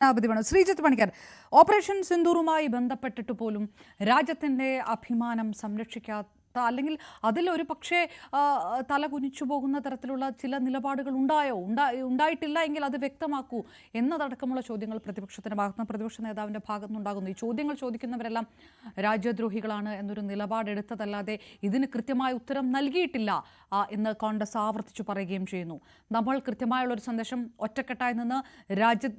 സേനാപതി വേണം. ശ്രീജിത്ത് പണിക്കർ ഓപ്പറേഷൻ സിന്ദൂറുമായി ബന്ധപ്പെട്ടിട്ട് പോലും രാജ്യത്തിന്റെ അഭിമാനം സംരക്ഷിക്കാത്ത അല്ലെങ്കിൽ അതിൽ ഒരു പക്ഷേ തല കുനിച്ചു പോകുന്ന തരത്തിലുള്ള ചില നിലപാടുകൾ ഉണ്ടായോ? ഉണ്ടായി ഉണ്ടായിട്ടില്ല എങ്കിൽ അത് വ്യക്തമാക്കൂ എന്നതടക്കമുള്ള ചോദ്യങ്ങൾ പ്രതിപക്ഷത്തിന്റെ ഭാഗത്തുനിന്ന് പ്രതിപക്ഷ നേതാവിന്റെ ഭാഗത്തുനിന്നുണ്ടാകുന്നു ഈ ചോദ്യങ്ങൾ ചോദിക്കുന്നവരെല്ലാം രാജ്യദ്രോഹികളാണ് എന്നൊരു നിലപാടെടുത്തതല്ലാതെ ഇതിന് കൃത്യമായ ഉത്തരം നൽകിയിട്ടില്ല എന്ന് കോൺഗ്രസ് ആവർത്തിച്ചു പറയുകയും ചെയ്യുന്നു. നമ്മൾ കൃത്യമായുള്ള ഒരു സന്ദേശം ഒറ്റക്കെട്ടായി നിന്ന് രാജ്യ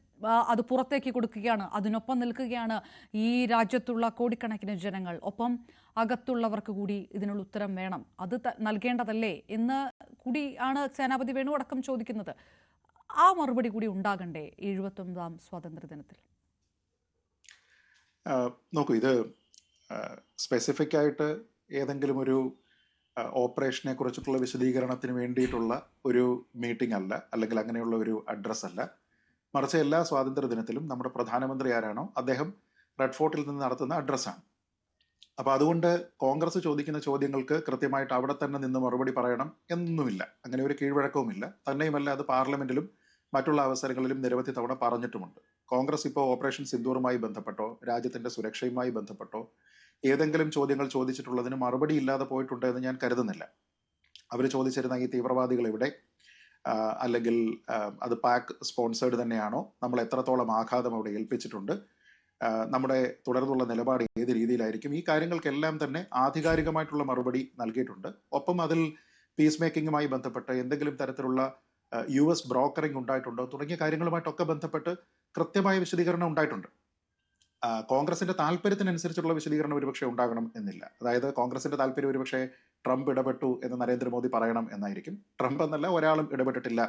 അത് പുറത്തേക്ക് കൊടുക്കുകയാണ്. അതിനൊപ്പം നിൽക്കുകയാണ് ഈ രാജ്യത്തുള്ള കോടിക്കണക്കിന് ജനങ്ങൾ. ഒപ്പം അകത്തുള്ളവർക്ക് കൂടി ഇതിനുള്ള ഉത്തരം വേണം. അത് നൽകേണ്ടതല്ലേ എന്ന് കൂടി ആണ് സേനാപതി വേണു അടക്കം ചോദിക്കുന്നത്. ആ മറുപടി കൂടി ഉണ്ടാകണ്ടേ എഴുപത്തൊമ്പതാം സ്വാതന്ത്ര്യ ദിനത്തിൽ നോക്കൂ ഇത് സ്പെസിഫിക് ആയിട്ട് ഏതെങ്കിലും ഒരു ഓപ്പറേഷനെ കുറിച്ചിട്ടുള്ള വിശദീകരണത്തിന് വേണ്ടിയിട്ടുള്ള ഒരു മീറ്റിംഗ് അല്ല അല്ലെങ്കിൽ അങ്ങനെയുള്ള ഒരു അഡ്രസ്സ് അല്ല മറിച്ച് എല്ലാ സ്വാതന്ത്ര്യ ദിനത്തിലും നമ്മുടെ പ്രധാനമന്ത്രി ആരാണോ അദ്ദേഹം റെഡ് ഫോർട്ടിൽ നിന്ന് നടത്തുന്ന അഡ്രസ്സാണ് അപ്പോൾ അതുകൊണ്ട് കോൺഗ്രസ് ചോദിക്കുന്ന ചോദ്യങ്ങൾക്ക് കൃത്യമായിട്ട് അവിടെ തന്നെ നിന്ന് മറുപടി പറയണം എന്നൊന്നുമില്ല അങ്ങനെ ഒരു കീഴ്വഴക്കവുമില്ല. തന്നെയുമല്ല അത് പാർലമെന്റിലും മറ്റുള്ള അവസരങ്ങളിലും നിരവധി തവണ പറഞ്ഞിട്ടുമുണ്ട്. കോൺഗ്രസ് ഇപ്പോൾ ഓപ്പറേഷൻ സിന്ദൂറുമായി ബന്ധപ്പെട്ടോ രാജ്യത്തിന്റെ സുരക്ഷയുമായി ബന്ധപ്പെട്ടോ ഏതെങ്കിലും ചോദ്യങ്ങൾ ചോദിച്ചിട്ടുള്ളതിന് മറുപടി ഇല്ലാതെ പോയിട്ടുണ്ട് എന്ന് ഞാൻ കരുതുന്നില്ല. അവർ ചോദിച്ചിരുന്ന ഈ തീവ്രവാദികൾ എവിടെ ആ, അല്ലെങ്കിൽ അത് പാക്ക് സ്പോൺസേഡ് തന്നെയാണോ? നമ്മൾ എത്രത്തോളം ആഘാതം അവിടെ ഏൽപ്പിച്ചിട്ടുണ്ട്? നമ്മുടെ തുടർന്നുള്ള നിലപാട് ഏത് രീതിയിലായിരിക്കും? ഈ കാര്യങ്ങൾക്കെല്ലാം തന്നെ ആധികാരികമായിട്ടുള്ള മറുപടി നൽകിയിട്ടുണ്ട്. ഒപ്പം അതിൽ പീസ് മേക്കിങ്ങുമായി ബന്ധപ്പെട്ട് എന്തെങ്കിലും തരത്തിലുള്ള യു എസ് ബ്രോക്കറിംഗ് ഉണ്ടായിട്ടുണ്ടോ? തുടങ്ങിയ കാര്യങ്ങളുമായിട്ടൊക്കെ ബന്ധപ്പെട്ട് കൃത്യമായ വിശദീകരണം ഉണ്ടായിട്ടുണ്ട്. കോൺഗ്രസിന്റെ താല്പര്യത്തിനനുസരിച്ചുള്ള വിശദീകരണം ഒരുപക്ഷെ ഉണ്ടാകണം എന്നില്ല. അതായത് കോൺഗ്രസിന്റെ താല്പര്യം ഒരുപക്ഷെ ട്രംപ് ഇടപെട്ടു എന്ന് നരേന്ദ്രമോദി പറയണം എന്നായിരിക്കും. ട്രംപ് എന്നല്ല ഒരാളും ഇടപെട്ടിട്ടില്ല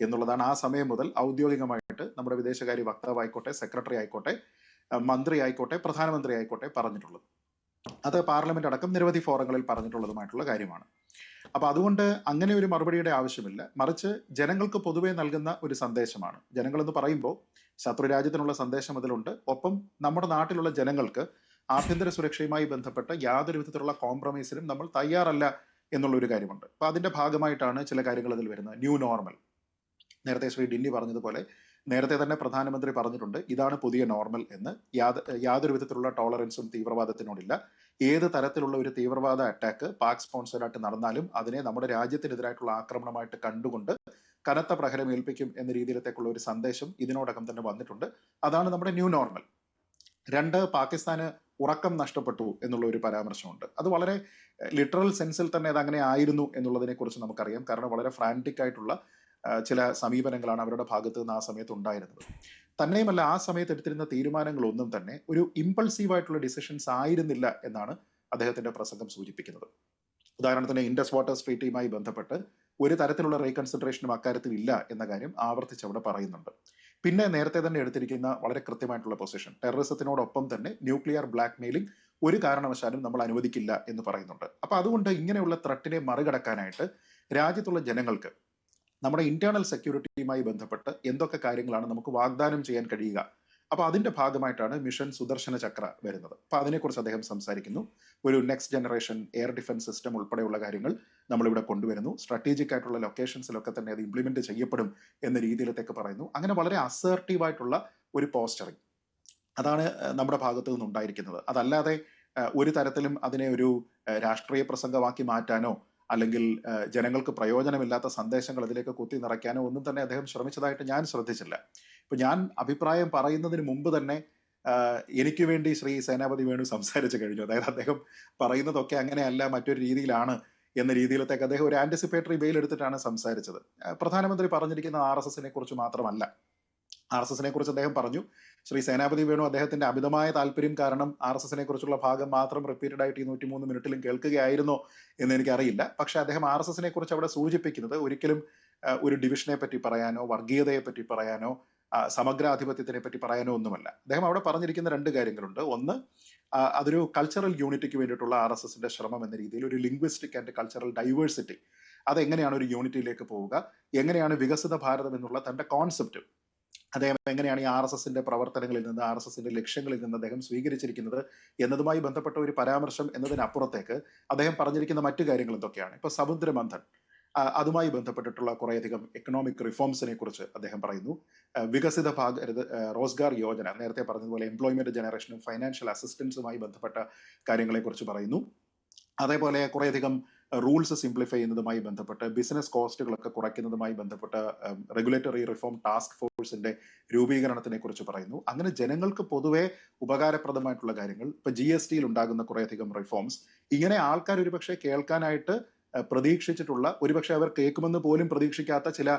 എന്നുള്ളതാണ് ആ സമയം മുതൽ ഔദ്യോഗികമായിട്ട് നമ്മുടെ വിദേശകാര്യ വക്താവായിക്കോട്ടെ സെക്രട്ടറി ആയിക്കോട്ടെ മന്ത്രി ആയിക്കോട്ടെ പ്രധാനമന്ത്രി ആയിക്കോട്ടെ പറഞ്ഞിട്ടുള്ളത്. അത് പാർലമെന്റ് അടക്കം നിരവധി ഫോറങ്ങളിൽ പറഞ്ഞിട്ടുള്ളതുമായിട്ടുള്ള കാര്യമാണ്. അപ്പൊ അതുകൊണ്ട് അങ്ങനെ ഒരു മറുപടിയുടെ ആവശ്യമില്ല. മറിച്ച് ജനങ്ങൾക്ക് പൊതുവെ നൽകുന്ന ഒരു സന്ദേശമാണ്. ജനങ്ങളെന്ന് പറയുമ്പോൾ ശത്രു രാജ്യത്തിനുള്ള സന്ദേശം അതിലുണ്ട്. ഒപ്പം നമ്മുടെ നാട്ടിലുള്ള ജനങ്ങൾക്ക് ആഭ്യന്തര സുരക്ഷയുമായി ബന്ധപ്പെട്ട യാതൊരു വിധത്തിലുള്ള കോംപ്രമൈസിനും നമ്മൾ തയ്യാറല്ല എന്നുള്ള ഒരു കാര്യമുണ്ട്. അപ്പൊ അതിന്റെ ഭാഗമായിട്ടാണ് ചില കാര്യങ്ങൾ അതിൽ വരുന്നത്. ന്യൂ നോർമൽ നേരത്തെ ശ്രീ ഡിന്നി പറഞ്ഞതുപോലെ നേരത്തെ തന്നെ പ്രധാനമന്ത്രി പറഞ്ഞിട്ടുണ്ട്. ഇതാണ് പുതിയ നോർമൽ എന്ന്. യാത- യാതൊരു വിധത്തിലുള്ള ടോളറൻസും തീവ്രവാദത്തിനോടില്ല. ഏത് തരത്തിലുള്ള ഒരു തീവ്രവാദ അറ്റാക്ക് പാക് സ്പോൺസറായിട്ട് നടന്നാലും അതിനെ നമ്മുടെ രാജ്യത്തിനെതിരായിട്ടുള്ള ആക്രമണമായിട്ട് കണ്ടുകൊണ്ട് കനത്ത പ്രഹരം ഏൽപ്പിക്കും എന്ന രീതിയിലത്തേക്കുള്ള ഒരു സന്ദേശം ഇതിനോടകം തന്നെ വന്നിട്ടുണ്ട്. അതാണ് നമ്മുടെ ന്യൂ നോർമൽ രണ്ട് പാകിസ്ഥാന് ഉറക്കം നഷ്ടപ്പെട്ടു എന്നുള്ള ഒരു പരാമർശമുണ്ട്. അത് വളരെ ലിറ്ററൽ സെൻസിൽ തന്നെ അത് അങ്ങനെ ആയിരുന്നു എന്നുള്ളതിനെ കുറിച്ച് നമുക്കറിയാം. കാരണം വളരെ ഫ്രാന്റിക് ആയിട്ടുള്ള ചില സമീപനങ്ങളാണ് അവരുടെ ഭാഗത്ത് നിന്ന് ആ സമയത്ത് ഉണ്ടായിരുന്നത്. തന്നെയുമല്ല ആ സമയത്ത് എടുത്തിരുന്ന തീരുമാനങ്ങളൊന്നും തന്നെ ഒരു ഇമ്പൾസീവ് ആയിട്ടുള്ള ഡിസിഷൻസ് ആയിരുന്നില്ല എന്നാണ് അദ്ദേഹത്തിന്റെ പ്രസംഗം സൂചിപ്പിക്കുന്നത്. ഉദാഹരണത്തിന് ഇൻഡസ് വാട്ടർ സ്ട്രീറ്റുമായി ബന്ധപ്പെട്ട് ഒരു തരത്തിലുള്ള റീകൺസിഡറേഷനും അക്കാര്യത്തിൽ ഇല്ല എന്ന കാര്യം ആവർത്തിച്ച് അവിടെ പറയുന്നുണ്ട്. പിന്നെ നേരത്തെ തന്നെ എടുത്തിരിക്കുന്ന വളരെ കൃത്യമായിട്ടുള്ള പൊസിഷൻ ടെററിസത്തിനോടൊപ്പം തന്നെ ന്യൂക്ലിയർ ബ്ലാക്ക് മെയിലിംഗ് ഒരു കാരണവശാലും നമ്മൾ അനുവദിക്കില്ല എന്ന് പറയുന്നുണ്ട്. അപ്പൊ അതുകൊണ്ട് ഇങ്ങനെയുള്ള ത്രട്ടിനെ മറികടക്കാനായിട്ട് രാജ്യത്തുള്ള ജനങ്ങൾക്ക് നമ്മുടെ ഇന്റേണൽ സെക്യൂരിറ്റിയുമായി ബന്ധപ്പെട്ട് എന്തൊക്കെ കാര്യങ്ങളാണ് നമുക്ക് വാഗ്ദാനം ചെയ്യാൻ കഴിയുക? അപ്പൊ അതിന്റെ ഭാഗമായിട്ടാണ് മിഷൻ സുദർശന ചക്ര വരുന്നത്. അപ്പൊ അതിനെക്കുറിച്ച് അദ്ദേഹം സംസാരിക്കുന്നു. ഒരു next generation air defence system ഉൾപ്പെടെയുള്ള കാര്യങ്ങൾ നമ്മളിവിടെ കൊണ്ടുവരുന്നു. സ്ട്രാറ്റജിക് ആയിട്ടുള്ള ലൊക്കേഷൻസിലൊക്കെ തന്നെ അത് ഇംപ്ലിമെന്റ് ചെയ്യപ്പെടും എന്ന രീതിയിലത്തേക്ക് പറയുന്നു. അങ്ങനെ വളരെ അസേർട്ടീവ് ആയിട്ടുള്ള ഒരു പോസ്റ്ററിങ് അതാണ് നമ്മുടെ ഭാഗത്ത് നിന്നുണ്ടായിരിക്കുന്നത്. അതല്ലാതെ ഒരു തരത്തിലും അതിനെ ഒരു രാഷ്ട്രീയ പ്രസംഗമാക്കി മാറ്റാനോ അല്ലെങ്കിൽ ജനങ്ങൾക്ക് പ്രയോജനമില്ലാത്ത സന്ദേശങ്ങൾ അതിലേക്ക് കുത്തി നിറയ്ക്കാനോ ഒന്നും തന്നെ അദ്ദേഹം ശ്രമിച്ചതായിട്ട് ഞാൻ ശ്രദ്ധിച്ചില്ല. ഇപ്പൊ ഞാൻ അഭിപ്രായം പറയുന്നതിന് മുമ്പ് തന്നെ എനിക്ക് വേണ്ടി ശ്രീ സേനാപതി വേണു സംസാരിച്ചു കഴിഞ്ഞു. അതായത് അദ്ദേഹം പറയുന്നതൊക്കെ അങ്ങനെയല്ല മറ്റൊരു രീതിയിലാണ് എന്ന രീതിയിലത്തേക്ക് അദ്ദേഹം ഒരു ആന്റിസിപ്പേറ്ററി ബെയിൽ എടുത്തിട്ടാണ് സംസാരിച്ചത്. പ്രധാനമന്ത്രി പറഞ്ഞിരിക്കുന്ന ആർ എസ് എസിനെ കുറിച്ച് മാത്രമല്ല. ആർ എസ് എസിനെ കുറിച്ച് അദ്ദേഹം പറഞ്ഞു. ശ്രീ സേനാപതി വേണു അദ്ദേഹത്തിന്റെ അമിതമായ താല്പര്യം കാരണം ആർ എസ് എസിനെ കുറിച്ചുള്ള ഭാഗം മാത്രം റിപ്പീറ്റഡ് ആയിട്ട് ഈ നൂറ്റിമൂന്ന് മിനിറ്റിലും കേൾക്കുകയായിരുന്നോ എന്ന് എനിക്കറിയില്ല. പക്ഷെ അദ്ദേഹം ആർ എസ് എസിനെ കുറിച്ച് അവിടെ സൂചിപ്പിക്കുന്നത് ഒരിക്കലും ഒരു ഡിവിഷനെ പറ്റി പറയാനോ വർഗീയതയെ പറ്റി പറയാനോ സമഗ്രാധിപത്യത്തിനെ പറ്റി പറയാനോ ഒന്നുമല്ല. അദ്ദേഹം അവിടെ പറഞ്ഞിരിക്കുന്ന രണ്ട് കാര്യങ്ങളുണ്ട്. ഒന്ന് അതൊരു കൾച്ചറൽ യൂണിറ്റിക്ക് വേണ്ടിയിട്ടുള്ള ആർ എസ് എസിന്റെ ശ്രമം എന്ന രീതിയിൽ ഒരു ലിംഗ്വിസ്റ്റിക് ആൻഡ് കൾച്ചറൽ ഡൈവേഴ്സിറ്റി അതെങ്ങനെയാണ് ഒരു യൂണിറ്റിയിലേക്ക് പോവുക? എങ്ങനെയാണ് വികസിത ഭാരതം എന്നുള്ള തന്റെ കോൺസെപ്റ്റ് അദ്ദേഹം എങ്ങനെയാണ് ഈ ആർ എസ് എസിന്റെ പ്രവർത്തനങ്ങളിൽ നിന്ന് ആർ എസ് എസിന്റെ ലക്ഷ്യങ്ങളിൽ നിന്ന് അദ്ദേഹം സ്വീകരിച്ചിരിക്കുന്നത് എന്നതുമായി ബന്ധപ്പെട്ട ഒരു പരാമർശം എന്നതിനപ്പുറത്തേക്ക് അദ്ദേഹം പറഞ്ഞിരിക്കുന്ന മറ്റു കാര്യങ്ങൾ എന്തൊക്കെയാണ്? ഇപ്പൊ സമുദ്രമന്ഥൻ ആ, അതുമായി ബന്ധപ്പെട്ടിട്ടുള്ള കുറേയധികം എക്കണോമിക് റിഫോംസിനെ കുറിച്ച് അദ്ദേഹം പറയുന്നു. വികസിത ഭാഗ റോസ്ഗാർ യോജന നേരത്തെ പറഞ്ഞതുപോലെ എംപ്ലോയ്മെന്റ് ജനറേഷനും ഫൈനാൻഷ്യൽ അസിസ്റ്റൻസുമായി ബന്ധപ്പെട്ട കാര്യങ്ങളെക്കുറിച്ച് പറയുന്നു. അതേപോലെ കുറേയധികം റൂൾസ് സിംപ്ലിഫൈ ചെയ്യുന്നതുമായി ബന്ധപ്പെട്ട് ബിസിനസ് കോസ്റ്റുകളൊക്കെ കുറയ്ക്കുന്നതുമായി ബന്ധപ്പെട്ട് റെഗുലേറ്ററി റിഫോം ടാസ്ക് ഫോഴ്സിന്റെ രൂപീകരണത്തിനെ കുറിച്ച് പറയുന്നു. അങ്ങനെ ജനങ്ങൾക്ക് പൊതുവെ ഉപകാരപ്രദമായിട്ടുള്ള കാര്യങ്ങൾ ഇപ്പൊ ജി എസ് ടിയിൽ ഉണ്ടാകുന്ന കുറേയധികം റിഫോംസ് ഇങ്ങനെ ആൾക്കാർ ഒരുപക്ഷെ കേൾക്കാനായിട്ട് പ്രതീക്ഷിച്ചിട്ടുള്ള ഒരുപക്ഷെ അവർ കേൾക്കുമെന്ന് പോലും പ്രതീക്ഷിക്കാത്ത ചില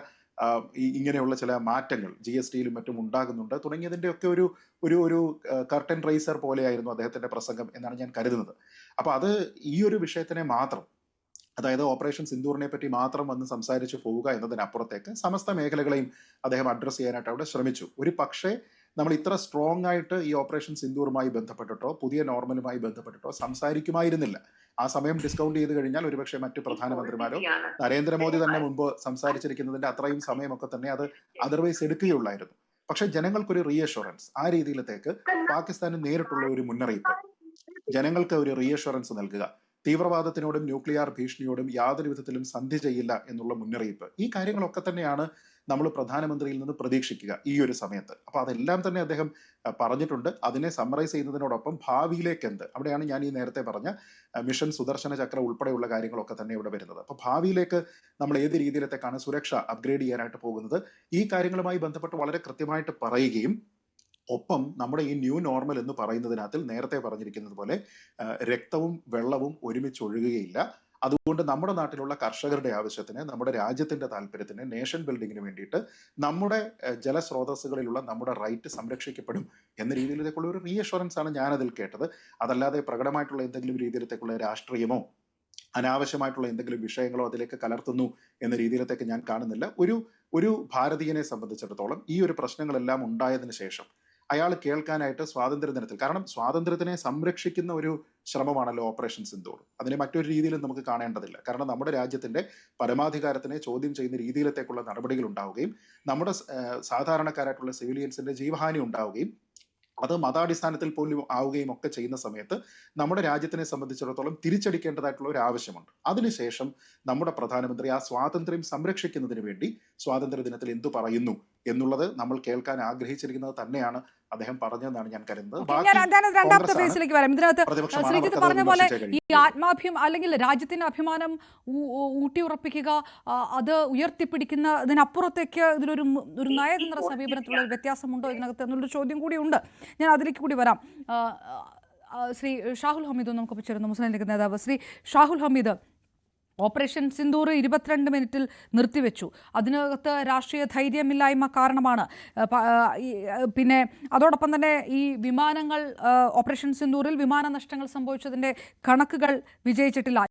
ഇങ്ങനെയുള്ള ചില മാറ്റങ്ങൾ ജി എസ് ടിയിലും മറ്റും ഉണ്ടാകുന്നുണ്ട്. തുടങ്ങിയതിന്റെ ഒക്കെ ഒരു ഒരു ഒരു കർട്ടൻ റൈസർ പോലെയായിരുന്നു അദ്ദേഹത്തിന്റെ പ്രസംഗം എന്നാണ് ഞാൻ കരുതുന്നത്. അപ്പൊ അത് ഈ ഒരു വിഷയത്തിനെ മാത്രം അതായത് ഓപ്പറേഷൻ സിന്ദൂറിനെ പറ്റി മാത്രം വന്ന് സംസാരിച്ചു പോവുക എന്നതിനപ്പുറത്തേക്ക് സമസ്ത മേഖലകളെയും അദ്ദേഹം അഡ്രസ്സ് ചെയ്യാനായിട്ട് അവിടെ ശ്രമിച്ചു. ഒരു പക്ഷേ നമ്മൾ ഇത്ര സ്ട്രോങ് ആയിട്ട് ഈ ഓപ്പറേഷൻ സിന്ദൂറുമായി ബന്ധപ്പെട്ടിട്ടോ പുതിയ നോർമലുമായി ബന്ധപ്പെട്ടിട്ടോ സംസാരിക്കുമായിരുന്നില്ല. ആ സമയം ഡിസ്കൗണ്ട് ചെയ്ത് കഴിഞ്ഞാൽ ഒരുപക്ഷെ മറ്റു പ്രധാനമന്ത്രിമാരോ നരേന്ദ്രമോദി തന്നെ മുമ്പ് സംസാരിച്ചിരിക്കുന്നതിന്റെ അത്രയും സമയമൊക്കെ തന്നെ അത് അതർവൈസ് എടുക്കുകയുള്ളായിരുന്നു. പക്ഷെ ജനങ്ങൾക്കൊരു റീഅഷുറൻസ് ആ രീതിയിലത്തേക്ക് പാകിസ്ഥാന് നേരിട്ടുള്ള ഒരു മുന്നറിയിപ്പ്. ജനങ്ങൾക്ക് ഒരു റീഅഷുറൻസ് നൽകുക. തീവ്രവാദത്തിനോടും ന്യൂക്ലിയർ ഭീഷണിയോടും യാതൊരു വിധത്തിലും സന്ധി ചെയ്യില്ല എന്നുള്ള മുന്നറിയിപ്പ്. ഈ കാര്യങ്ങളൊക്കെ തന്നെയാണ് നമ്മൾ പ്രധാനമന്ത്രിയിൽ നിന്ന് പ്രതീക്ഷിക്കുക ഈ ഒരു സമയത്ത്. അപ്പൊ അതെല്ലാം തന്നെ അദ്ദേഹം പറഞ്ഞിട്ടുണ്ട്. അതിനെ സമ്മറൈസ് ചെയ്യുന്നതിനോടൊപ്പം ഭാവിയിലേക്ക് എന്ത്? അവിടെയാണ് ഞാൻ ഈ നേരത്തെ പറഞ്ഞ മിഷൻ സുദർശന ചക്ര ഉൾപ്പെടെയുള്ള കാര്യങ്ങളൊക്കെ തന്നെ ഇവിടെ വരുന്നത്. അപ്പൊ ഭാവിയിലേക്ക് നമ്മൾ ഏത് രീതിയിലത്തേക്കാണ് സുരക്ഷ അപ്ഗ്രേഡ് ചെയ്യാനായിട്ട് പോകുന്നത്? ഈ കാര്യങ്ങളുമായി ബന്ധപ്പെട്ട് വളരെ കൃത്യമായിട്ട് പറയുകയും ഒപ്പം നമ്മുടെ ഈ ന്യൂ നോർമൽ എന്ന് പറയുന്നതിനകത്തിൽ നേരത്തെ പറഞ്ഞിരിക്കുന്നത് പോലെ രക്തവും വെള്ളവും ഒരുമിച്ച് ഒഴുകുകയില്ല. അതുകൊണ്ട് നമ്മുടെ നാട്ടിലുള്ള കർഷകരുടെ ആവശ്യത്തിന് നമ്മുടെ രാജ്യത്തിന്റെ താല്പര്യത്തിന് നേഷൻ ബിൽഡിങ്ങിന് വേണ്ടിയിട്ട് നമ്മുടെ ജലസ്രോതസ്സുകളിലുള്ള നമ്മുടെ റൈറ്റ് സംരക്ഷിക്കപ്പെടും എന്ന രീതിയിലേക്കുള്ള ഒരു റീഅഷുറൻസ് ആണ് ഞാനതിൽ കേട്ടത്. അതല്ലാതെ പ്രകടമായിട്ടുള്ള എന്തെങ്കിലും രീതിയിലത്തേക്കുള്ള രാഷ്ട്രീയമോ അനാവശ്യമായിട്ടുള്ള എന്തെങ്കിലും വിഷയങ്ങളോ അതിലേക്ക് കലർത്തുന്നു എന്ന രീതിയിലത്തേക്ക് ഞാൻ കാണുന്നില്ല. ഒരു ഒരു ഭാരതീയനെ സംബന്ധിച്ചിടത്തോളം ഈ ഒരു പ്രശ്നങ്ങളെല്ലാം ഉണ്ടായതിനു ശേഷം അയാൾ കേൾക്കാനായിട്ട് സ്വാതന്ത്ര്യ ദിനത്തിൽ കാരണം സ്വാതന്ത്ര്യത്തിനെ സംരക്ഷിക്കുന്ന ഒരു ശ്രമമാണല്ലോ ഓപ്പറേഷൻ സിന്ധൂർ അതിനെ മറ്റൊരു രീതിയിലും നമുക്ക് കാണേണ്ടതില്ല. കാരണം നമ്മുടെ രാജ്യത്തിന്റെ പരമാധികാരത്തിനെ ചോദ്യം ചെയ്യുന്ന രീതിയിലത്തേക്കുള്ള നടപടികൾ ഉണ്ടാവുകയും നമ്മുടെ സാധാരണക്കാരായിട്ടുള്ള സിവിലിയൻസിന്റെ ജീവഹാനി ഉണ്ടാവുകയും അത് മതാടിസ്ഥാനത്തിൽ പോലും ആവുകയും ഒക്കെ ചെയ്യുന്ന സമയത്ത് നമ്മുടെ രാജ്യത്തിനെ സംബന്ധിച്ചിടത്തോളം തിരിച്ചടിക്കേണ്ടതായിട്ടുള്ള ഒരു ആവശ്യമുണ്ട്. അതിനുശേഷം നമ്മുടെ പ്രധാനമന്ത്രി ആ സ്വാതന്ത്ര്യം സംരക്ഷിക്കുന്നതിന് വേണ്ടി സ്വാതന്ത്ര്യ ദിനത്തിൽ എന്തു പറയുന്നു എന്നുള്ളത് നമ്മൾ കേൾക്കാൻ ആഗ്രഹിച്ചിരിക്കുന്നത് തന്നെയാണ് അദ്ദേഹം പറഞ്ഞതെന്നാണ് ഞാൻ കരുതുന്നത്. രണ്ടാമത്തെ ഫേസിലേക്ക് വരാം. ഇതിനകത്ത് ശ്രീജിത്ത് പറഞ്ഞ പോലെ ഈ. ആത്മാഭ്യം അല്ലെങ്കിൽ രാജ്യത്തിന്റെ അഭിമാനം ഊട്ടി ഉറപ്പിക്കുക ഊട്ടിയുറപ്പിക്കുക അത് ഉയർത്തിപ്പിടിക്കുന്ന ഇതിനപ്പുറത്തേക്ക് ഇതിലൊരു ഒരു നയതന്ത്ര സമീപനത്തിലുള്ള ഒരു വ്യത്യാസമുണ്ടോ ഇതിനകത്ത് എന്നുള്ളൊരു ചോദ്യം കൂടിയുണ്ട് ഞാൻ അതിലേക്ക് കൂടി വരാം. ശ്രീ ഷാഹുൽ ഹമീദ് നമുക്ക് ചേരുന്നു മുസ്ലിം ലീഗ് നേതാവ് ശ്രീ ഷാഹുൽ ഹമീദ് ഓപ്പറേഷൻ സിന്ദൂർ ഇരുപത്തിരണ്ട് മിനിറ്റിൽ നിർത്തിവെച്ചു. അതിനകത്ത് രാഷ്ട്രീയ ധൈര്യമില്ലായ്മ കാരണമാണ്. പിന്നെ അതോടൊപ്പം തന്നെ ഈ വിമാനങ്ങൾ ഓപ്പറേഷൻ സിന്ദൂറിൽ വിമാന നഷ്ടങ്ങൾ സംഭവിച്ചതിന്റെ കണക്കുകൾ വിജയിച്ചിട്ടില്ല.